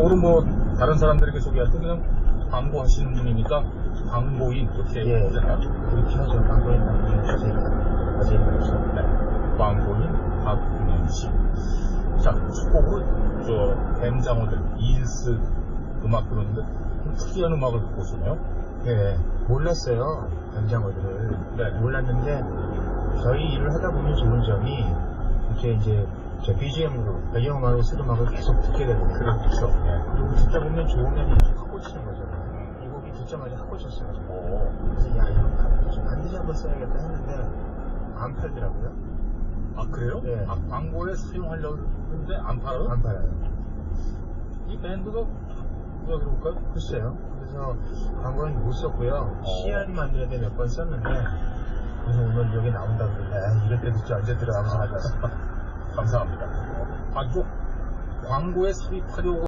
일반적으로 뭐 다른 사람들에게 소개할 때 그냥 광고 하시는 분이니까 광고인 이렇게 예. 하잖아요. 그렇게 하죠. 광고인 광고인 자세히 자세히 말해서. 네. 광고인 박근혜 씨. 자, 축복으로 저 뱀장어들 이인스 음악 좀 특이한 음악을 듣고 오시네요. 네, 몰랐어요. 변장어들을. 네. 몰랐는데, 저희 일을 하다 보면 좋은 점이, 이렇게 이제, 저 BGM으로, 배경음악으로 쓰는 음악을 계속 듣게 되거든요. 그렇죠. 네. 그리고 듣다 보면 좋으면 이렇게 확 꽂히는 거잖아요. 이 곡이 듣자마자 확 꽂혔어요. 오. 그래서, 야, 이런 거 반드시 한번 써야겠다 했는데, 안 팔더라고요. 아 그래요? 네. 아, 광고에 사용하려고 했는데 안 팔아요? 안 팔아요. 이 밴드가 누가 들어볼까요? 글쎄요. 그래서 광고는 못 썼고요. 어. CR이 만드는데 몇 번 썼는데, 그래서 오늘 여기 나온다 그러는데, 아, 이럴 때 듣지 언제 들어가면서 하겠어. 감사합니다. 아, 이거 광고에 삽입하려고